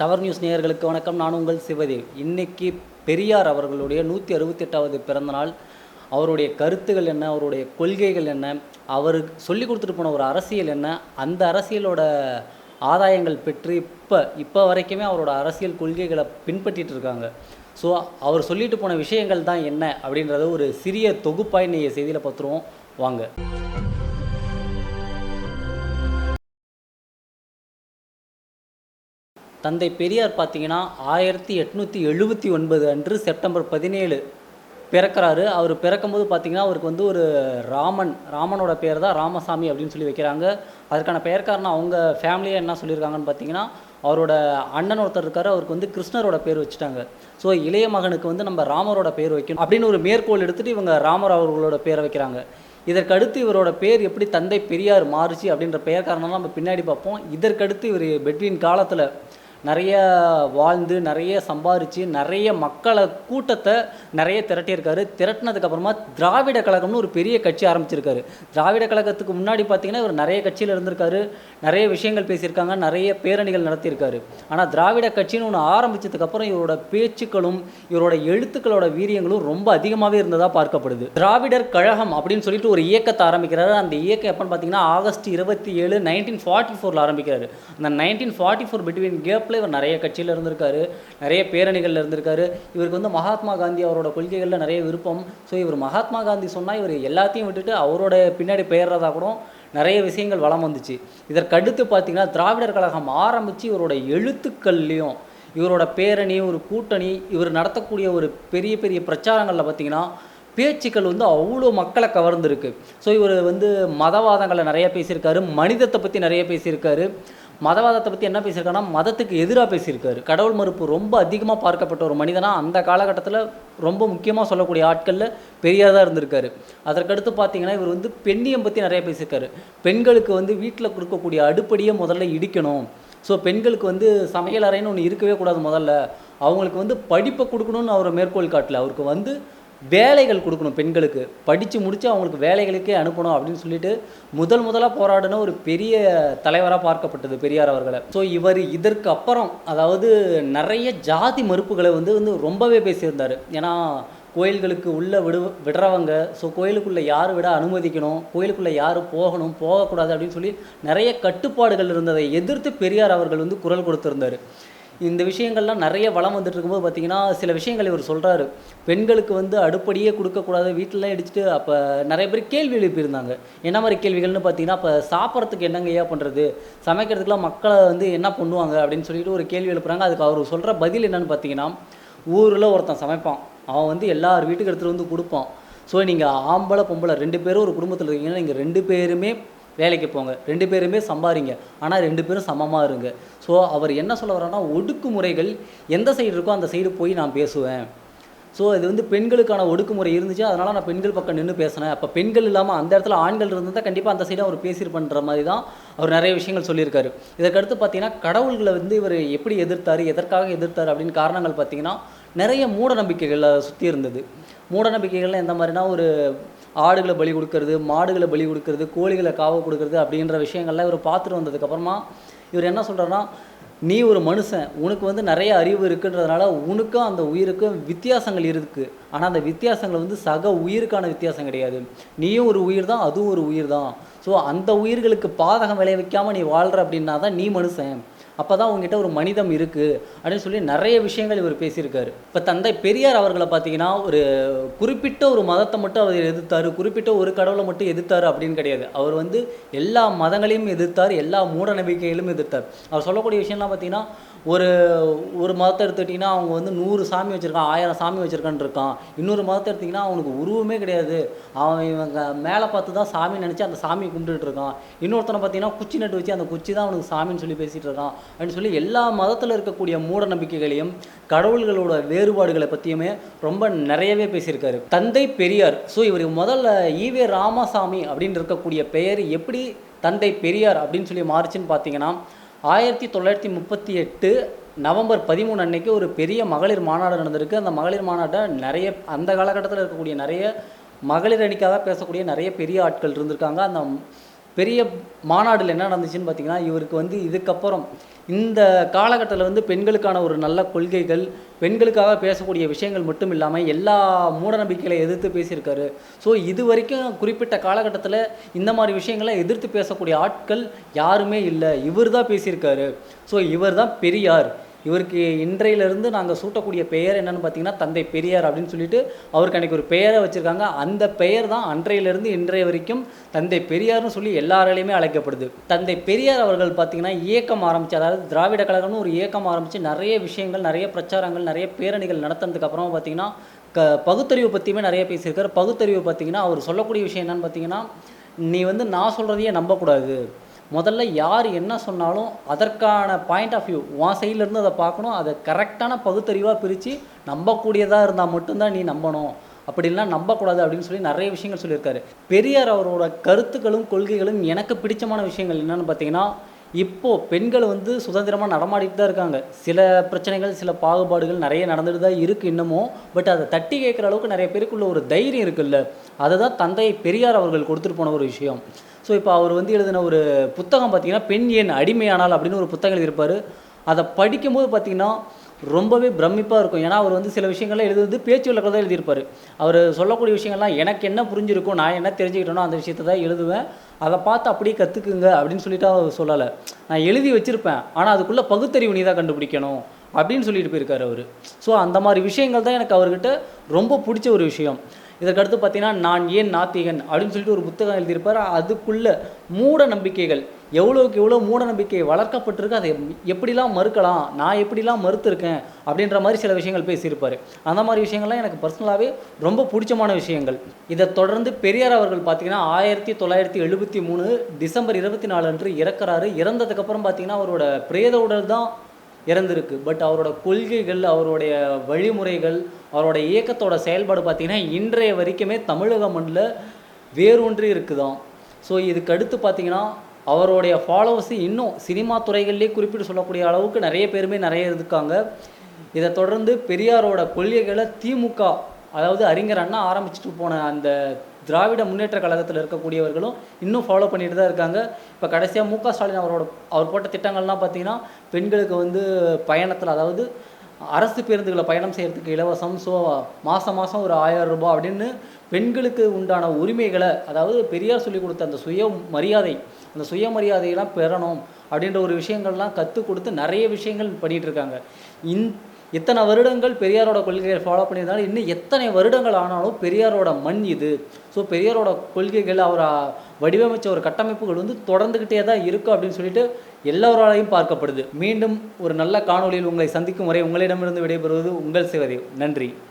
Tower news நேயர்களுக்கு வணக்கம். நான் உங்கள் சிவதேவ். இன்னைக்கு பெரியார் அவர்களுடைய நூற்றி அறுபத்தெட்டாவது பிறந்தநாள். அவருடைய கருத்துகள் என்ன? அவருடைய கொள்கைகள் என்ன? அவர் சொல்லி கொடுத்துட்டு போன ஒரு அரசியல் என்ன? அந்த அரசியலோட ஆதாயங்கள் பெற்று இப்போ இப்போ வரைக்குமே அவரோட அரசியல் கொள்கைகளை பின்பற்றிட்டு இருக்காங்க. ஸோ அவர் சொல்லிட்டு போன விஷயங்கள் தான் என்ன அப்படின்றத ஒரு சிறிய தொகுப்பாய் நீங்கள் செய்தியில் பார்த்துருவோம். வாங்க. தந்தை பெரியார் பார்த்தீங்கன்னா ஆயிரத்தி எட்நூற்றி எழுபத்தி ஒன்பது அன்று செப்டம்பர் பதினேழு பிறக்கிறாரு. அவர் பிறக்கும்போது பார்த்தீங்கன்னா அவருக்கு வந்து ஒரு ராமன் ராமனோட பேர் தான் ராமசாமி அப்படின்னு சொல்லி வைக்கிறாங்க. அதற்கான பெயர் காரணம் அவங்க ஃபேமிலியாக என்ன சொல்லியிருக்காங்கன்னு பார்த்தீங்கன்னா அவரோட அண்ணன் ஒருத்தர் இருக்காரு. அவருக்கு வந்து கிருஷ்ணரோட பேர் வச்சுட்டாங்க. ஸோ இளைய மகனுக்கு வந்து நம்ம ராமரோட பேர் வைக்கணும் அப்படின்னு ஒரு மேற்கோள் எடுத்துகிட்டு இவங்க ராமர் அவர்களோட பேரை வைக்கிறாங்க. இதற்கடுத்து இவரோட பேர் எப்படி தந்தை பெரியார் மாறுச்சு அப்படின்ற பெயர் காரணம்லாம் நம்ம பின்னாடி பார்ப்போம். இதற்கடுத்து இவர் பெட்வீன் காலத்தில் நிறைய வாழ்ந்து நிறைய சம்பாரித்து நிறைய மக்களை கூட்டத்தை நிறைய திரட்டியிருக்காரு. திரட்டினதுக்கப்புறமா திராவிட கழகம்னு ஒரு பெரிய கட்சி ஆரம்பிச்சிருக்காரு. திராவிட கழகத்துக்கு முன்னாடி பார்த்தீங்கன்னா இவர் நிறைய கட்சியில் இருந்திருக்காரு. நிறைய விஷயங்கள் பேசியிருக்காங்க நிறைய பேரணிகள் நடத்தியிருக்காரு. ஆனால் திராவிட கட்சின்னு ஒன்று ஆரம்பித்ததுக்கப்புறம் இவரோட பேச்சுக்களும் இவரோட எழுத்துக்களோட வீரியங்களும் ரொம்ப அதிகமாகவே இருந்ததாக பார்க்கப்படுது. திராவிடர் கழகம் அப்படின்னு சொல்லிட்டு ஒரு இயக்கத்தை ஆரம்பிக்கிறாரு. அந்த இயக்கம் எப்போன்னு பார்த்தீங்கன்னா ஆகஸ்ட் இருபத்தி ஏழு நைன்டீன் ஃபார்ட்டி ஃபோரில் ஆரம்பிக்கிறாரு. அந்த நைன்டீன் ஃபார்ட்டி ஃபோர் பிட்வீன் கேப்பில் இவர் நிறைய கட்சியில் இருந்திருக்காரு நிறைய பேரணிகளில் இருந்திருக்காரு. இவருக்கு வந்து மகாத்மா காந்தி அவரோட கொள்கைகளில் நிறைய விருப்பம். ஸோ இவர் மகாத்மா காந்தி சொன்னால் இவர் எல்லாத்தையும் விட்டுட்டு அவரோட பின்னாடி பெயர்றதா கூட நிறைய விஷயங்கள் வளம் வந்துச்சு. இதற்கடுத்து பார்த்தீங்கன்னா திராவிடர் கழகம் ஆரம்பித்து இவரோட எழுத்துக்கள்லையும் இவரோட பேரணி ஒரு கூட்டணி இவர் நடத்தக்கூடிய ஒரு பெரிய பெரிய பிரச்சாரங்களில் பார்த்தீங்கன்னா பேச்சுக்கள் வந்து அவ்வளோ மக்களை கவர்ந்துருக்கு. ஸோ இவர் வந்து மதவாதங்களை நிறைய பேசியிருக்காரு மனிதத்தை பற்றி நிறைய பேசியிருக்காரு. மதவாதத்தை பற்றி என்ன பேசியிருக்காருன்னா மதத்துக்கு எதிராக பேசியிருக்காரு. கடவுள் மறுப்பு ரொம்ப அதிகமாக பார்க்கப்பட்ட ஒரு மனிதனாக அந்த காலகட்டத்தில் ரொம்ப முக்கியமாக சொல்லக்கூடிய ஆட்களில் பெரியார் தான் இருந்திருக்காரு. அதற்கடுத்து பார்த்தீங்கன்னா இவர் வந்து பெண்ணியம் பற்றி நிறைய பேசியிருக்காரு. பெண்களுக்கு வந்து வீட்டில் கொடுக்கக்கூடிய அடுப்படியை முதல்ல இடிக்கணும். ஸோ பெண்களுக்கு வந்து சமையல் அறைன்னு ஒன்று இருக்கவே கூடாது முதல்ல. அவங்களுக்கு வந்து படிப்பை கொடுக்கணும்னு அவரை மேற்கோள் காட்டல. அவருக்கு வந்து வேலைகள் கொடுக்கணும் பெண்களுக்கு. படித்து முடித்து அவங்களுக்கு வேலைகளுக்கே அனுப்பணும் அப்படின்னு சொல்லிட்டு முதல் முதலாக போராடின ஒரு பெரிய தலைவராக பார்க்கப்பட்டது பெரியார் அவர்களை. ஸோ இவர் இதற்கு அப்புறம் அதாவது நிறைய ஜாதி மறுப்புகளை வந்து வந்து ரொம்பவே பேசியிருந்தார். ஏன்னா கோயில்களுக்கு உள்ளே விடு விடுறவங்க ஸோ கோயிலுக்குள்ளே யார் விட அனுமதிக்கணும் கோயிலுக்குள்ளே யார் போகணும் போகக்கூடாது அப்படின்னு சொல்லி நிறைய கட்டுப்பாடுகள் இருந்ததை எதிர்த்து பெரியார் அவர்கள் வந்து குரல் கொடுத்துருந்தார். இந்த விஷயங்கள்லாம் நிறைய வளம் வந்துட்டு இருக்கும்போது பார்த்தீங்கன்னா சில விஷயங்கள் இவர் சொல்கிறாரு பெண்களுக்கு வந்து அடுப்படியே கொடுக்கக்கூடாது வீட்டிலலாம் அடிச்சுட்டு அப்போ நிறைய பேர் கேள்வி எழுப்பியிருந்தாங்க. என்ன மாதிரி கேள்விகள்னு பார்த்தீங்கன்னா இப்போ சாப்பிட்றதுக்கு என்னங்க ஐயா பண்ணுறது சமைக்கிறதுக்குலாம் மக்களை வந்து என்ன பண்ணுவாங்க? அப்படின்னு சொல்லிட்டு ஒரு கேள்வி எழுப்புறாங்க. அதுக்கு அவர் சொல்கிற பதில் என்னென்னு பார்த்தீங்கன்னா ஊரில் ஒருத்தன் சமைப்பான். அவன் வந்து எல்லார் வீட்டுக்கு எடுத்துகிட்டு வந்து கொடுப்பான். ஸோ நீங்கள் ஆம்பளை பொம்பளை ரெண்டு பேரும் ஒரு குடும்பத்தில் இருக்கீங்கன்னா நீங்கள் ரெண்டு பேருமே வேலைக்கு போங்க. ரெண்டு பேருமே சம்பாரிங்க. ஆனால் ரெண்டு பேரும் சமமாக இருங்க. ஸோ அவர் என்ன சொல்ல வர்றாருன்னா ஒடுக்குமுறைகள் எந்த சைடு இருக்கோ அந்த சைடு போய் நான் பேசுவேன். ஸோ இது வந்து பெண்களுக்கான ஒடுக்குமுறை இருந்துச்சு. அதனால் நான் பெண்கள் பக்கம் நின்று பேசினேன். அப்போ பெண்கள் இல்லாமல் அந்த இடத்துல ஆண்கள் இருந்தால் கண்டிப்பாக அந்த சைடு அவர் பேசியிருப்பன்ற மாதிரி தான் அவர் நிறைய விஷயங்கள் சொல்லியிருக்காரு. இதற்கடுத்து பார்த்தீங்கன்னா கடவுள்களை வந்து இவர் எப்படி எதிர்த்தார் எதற்காக எதிர்த்தார் அப்படின்னு காரணங்கள் பார்த்தீங்கன்னா நிறைய மூட நம்பிக்கைகளை சுற்றி இருந்தது. மூட நம்பிக்கைகள்லாம் எந்த மாதிரினா ஒரு ஆடுகளை பலி கொடுக்கறது மாடுகளை பலி கொடுக்கறது கோழிகளை காவ கொடுக்கறது அப்படின்ற விஷயங்கள்லாம் இவர் பார்த்துட்டு வந்ததுக்கப்புறமா இவர் என்ன சொல்கிறாருன்னா நீ ஒரு மனுஷன் உனக்கு வந்து நிறைய அறிவு இருக்குன்றதுனால உனக்கும் அந்த உயிருக்கும் வித்தியாசங்கள் இருக்குது ஆனால் அந்த வித்தியாசங்கள் வந்து சக உயிருக்கான வித்தியாசம் கிடையாது. நீயும் ஒரு உயிர் தான் அதுவும் ஒரு உயிர் தான். ஸோ அந்த உயிர்களுக்கு பாதகம் விளைவிக்காமல் நீ வாழ்கிற அப்படின்னா தான் நீ மனுஷன். அப்போ தான் உங்ககிட்ட ஒரு மனிதம் இருக்குது அப்படின்னு சொல்லி நிறைய விஷயங்கள் இவர் பேசியிருக்காரு. இப்போ தந்தை பெரியார் அவர்களை பார்த்தீங்கன்னா ஒரு குறிப்பிட்ட ஒரு மதத்தை மட்டும் அவர் எதிர்த்தார் குறிப்பிட்ட ஒரு கடவுளை மட்டும் எதிர்த்தார் அப்படின்னு கிடையாது. அவர் வந்து எல்லா மதங்களையும் எதிர்த்தார் எல்லா மூட நம்பிக்கைகளும் எதிர்த்தார். அவர் சொல்லக்கூடிய விஷயம்லாம் பார்த்தீங்கன்னா ஒரு ஒரு மதத்தை எடுத்துக்கிட்டிங்கன்னா அவங்க வந்து நூறு சாமி வச்சுருக்கான் ஆயிரம் சாமி வச்சுருக்கான்னு இருக்கான். இன்னொரு மதத்தை எடுத்திங்கன்னா அவனுக்கு உருவமே கிடையாது. அவன் இவங்க மேலே பார்த்து தான் சாமி நினச்சி அந்த சாமியை கும்பிட்டுட்டு இருக்கான். இன்னொருத்தனை பார்த்தீங்கன்னா குச்சி நட்டு வச்சு அந்த குச்சி தான் அவனுக்கு சாமின்னு சொல்லி பேசிகிட்டு இருக்கான். அப்படின்னு சொல்லி எல்லா மதத்தில் இருக்கக்கூடிய மூட நம்பிக்கைகளையும் கடவுள்களோட வேறுபாடுகளை பற்றியுமே ரொம்ப நிறையவே பேசியிருக்காரு. தந்தை பெரியார். ஸோ இவர் முதல்ல ஈவே ராமசாமி அப்படின்னு இருக்கக்கூடிய பெயர் எப்படி தந்தை பெரியார் அப்படின்னு சொல்லி மாறுச்சுன்னு பார்த்தீங்கன்னா ஆயிரத்தி தொள்ளாயிரத்தி முப்பத்தி எட்டு நவம்பர் பதிமூணு அன்னைக்கு ஒரு பெரிய மகளிர் மாநாடு நடந்திருக்கு. அந்த மகளிர் மாநாட்டை நிறைய அந்த காலகட்டத்தில் இருக்கக்கூடிய நிறைய மகளிர் அணிக்காக பேசக்கூடிய நிறைய பெரிய ஆட்கள் இருந்திருக்காங்க. அந்த பெரிய மாநாடில் என்ன நடந்துச்சுன்னு பார்த்தீங்கன்னா இவருக்கு வந்து இதுக்கப்புறம் இந்த காலகட்டத்தில் வந்து பெண்களுக்கான ஒரு நல்ல கொள்கைகள் பெண்களுக்காக பேசக்கூடிய விஷயங்கள் மட்டும் இல்லாமல் எல்லா மூடநம்பிக்கைகளை எதிர்த்து பேசியிருக்காரு. ஸோ இது வரைக்கும் குறிப்பிட்ட காலகட்டத்தில் இந்த மாதிரி விஷயங்களை எதிர்த்து பேசக்கூடிய ஆட்கள் யாருமே இல்லை. இவர் தான் பேசியிருக்காரு. ஸோ இவர் தான் பெரியார். இவருக்கு இன்றையிலிருந்து நாங்கள் சூட்டக்கூடிய பெயர் என்னென்னு பார்த்தீங்கன்னா தந்தை பெரியார் அப்படின்னு சொல்லிட்டு அவருக்கு அன்றைக்கி ஒரு பெயரை வச்சுருக்காங்க. அந்த பெயர் தான் அன்றையிலிருந்து இன்றைய வரைக்கும் தந்தை பெரியார்னு சொல்லி எல்லாராலையுமே அழைக்கப்படுது. தந்தை பெரியார் அவர்கள் பார்த்தீங்கன்னா இயக்கம் ஆரம்பித்து அதாவது திராவிட கழகம்னு ஒரு இயக்கம் ஆரம்பித்து நிறைய விஷயங்கள் நிறைய பிரச்சாரங்கள் நிறைய பேரணிகள் நடத்தினதுக்கப்புறமா பார்த்தீங்கன்னா க பகுத்தறிவு பற்றியுமே நிறைய பேசியிருக்காரு. பகுத்தறிவு பார்த்தீங்கன்னா அவர் சொல்லக்கூடிய விஷயம் என்னன்னு பார்த்தீங்கன்னா நீ வந்து நான் சொல்கிறதையே நம்பக்கூடாது. முதல்ல யார் என்ன சொன்னாலும் அதற்கான பாயிண்ட் ஆஃப் வியூ உன் சைட்லேருந்து அதை பார்க்கணும். அதை கரெக்டான பகுத்தறிவாக பிரித்து நம்பக்கூடியதாக இருந்தால் மட்டும்தான் நீ நம்பணும். அப்படிலாம் நம்பக்கூடாது அப்படின்னு சொல்லி நிறைய விஷயங்கள் சொல்லியிருக்காரு. பெரியார் அவரோட கருத்துக்களும் கொள்கைகளும் எனக்கு பிடிச்சமான விஷயங்கள் என்னென்னு பார்த்தீங்கன்னா இப்போது பெண்கள் வந்து சுதந்திரமாக நடமாடிட்டு தான் இருக்காங்க. சில பிரச்சனைகள் சில பாகுபாடுகள் நிறைய நடந்துட்டு தான் இருக்குது இன்னமும். பட் அதை தட்டி கேட்குற அளவுக்கு நிறைய பேருக்குள்ள ஒரு தைரியம் இருக்குல்ல. அதுதான் தந்தை பெரியார் அவர்கள் கொடுத்துட்டு போன ஒரு விஷயம். ஸோ இப்போ அவர் வந்து எழுதின ஒரு புத்தகம் பார்த்தீங்கன்னா பெண் ஏன் அடிமையானால்? அப்படின்னு ஒரு புத்தகம் எழுதியிருப்பார். அதை படிக்கும்போது பார்த்திங்கன்னா ரொம்பவே பிரமிப்பாக இருக்கும். ஏன்னா அவர் வந்து சில விஷயங்கள்லாம் எழுதுறது பேச்சு வழக்கில் தான் எழுதியிருப்பார். அவர் சொல்லக்கூடிய விஷயங்கள்லாம் எனக்கு என்ன புரிஞ்சிருக்கும் நான் என்ன தெரிஞ்சுக்கிட்டேனோ அந்த விஷயத்தை தான் எழுதுவேன். அதை பார்த்து அப்படியே கற்றுக்குங்க அப்படின்னு சொல்லிட்டு அவர் சொல்லலை. நான் எழுதி வச்சுருப்பேன். ஆனால் அதுக்குள்ளே பகுத்தறிவு நீ தான் கண்டுபிடிக்கணும் அப்படின்னு சொல்லிட்டு போயிருக்காரு அவர். ஸோ அந்த மாதிரி விஷயங்கள் தான் எனக்கு அவர்கிட்ட ரொம்ப பிடிச்ச ஒரு விஷயம். இதற்கடுத்து பார்த்தீங்கன்னா நான் ஏன் நாத்திகன் அப்படின்னு சொல்லிட்டு ஒரு புத்தகம் எழுதியிருப்பார். அதுக்குள்ளே மூட நம்பிக்கைகள் எவ்வளோக்கு எவ்வளோ மூட நம்பிக்கை வளர்க்கப்பட்டிருக்கு அதை எப்படிலாம் மறுக்கலாம் நான் எப்படிலாம் மறுத்துருக்கேன் அப்படின்ற மாதிரி சில விஷயங்கள் பேசியிருப்பார். அந்த மாதிரி விஷயங்கள்லாம் எனக்கு பர்சனலாகவே ரொம்ப பிடிச்சமான விஷயங்கள். இதை தொடர்ந்து பெரியார் அவர்கள் பார்த்தீங்கன்னா ஆயிரத்தி தொள்ளாயிரத்தி எழுபத்தி மூணு டிசம்பர் இருபத்தி நாலு அன்று இறக்குறாரு. இறந்ததுக்கப்புறம் பார்த்தீங்கன்னா அவரோட பிரேத உடல் தான் இறந்துருக்கு. பட் அவரோட கொள்கைகள் அவருடைய வழிமுறைகள் அவரோட இயக்கத்தோட செயல்பாடு பார்த்திங்கன்னா இன்றைய வரைக்குமே தமிழக மண்ணில் வேரூன்றி இருக்குதான் ஸோ இதுக்கு அடுத்து பார்த்திங்கன்னா அவருடைய ஃபாலோவர்ஸ் இன்னும் சினிமா துறைகள்லேயே குறிப்பிட்டு சொல்லக்கூடிய அளவுக்கு நிறைய பேருமே நிறைய இருக்காங்க இதை தொடர்ந்து பெரியாரோட கொள்கைகளை திமுக அதாவது அறிஞர் அண்ணா ஆரம்பிச்சுட்டு போன அந்த திராவிட முன்னேற்ற கழகத்தில் இருக்கக்கூடியவர்களும் இன்னும் ஃபாலோ பண்ணிட்டு தான் இருக்காங்க. இப்போ கடைசியாக மு க ஸ்டாலின் அவரோட அவர் போட்ட திட்டங்கள்லாம் பார்த்திங்கன்னா பெண்களுக்கு வந்து பயணத்தில் அதாவது அரசு பேருந்துகளை பயணம் செய்கிறதுக்கு இலவசம். ஸோ மாதம் மாதம் ஒரு ஆயிரம் ரூபாய் அப்படின்னு பெண்களுக்கு உண்டான உரிமைகளை அதாவது பெரியார் சொல்லி கொடுத்த அந்த சுய மரியாதை அந்த சுயமரியாதையெல்லாம் பெறணும் அப்படின்ற ஒரு விஷயங்கள்லாம் கற்றுக் கொடுத்து நிறைய விஷயங்கள் பண்ணிகிட்டு இருக்காங்க. இந் இத்தனை வருடங்கள் பெரியாரோட கொள்கைகளை ஃபாலோ பண்ணியிருந்தாலும் இன்னும் எத்தனை வருடங்கள் ஆனாலும் பெரியாரோட மண் இது. ஸோ பெரியாரோட கொள்கைகள் அவர் வடிவமைச்ச ஒரு கட்டமைப்புகள் வந்து தொடர்ந்துக்கிட்டே தான் இருக்கும் அப்படின்னு சொல்லிட்டு எல்லோராலையும் பார்க்கப்படுது. மீண்டும் ஒரு நல்ல காணொளியில் உங்களை சந்திக்கும் வரை உங்களிடமிருந்து விடைபெறுவது உங்கள் சிவதேவ். நன்றி.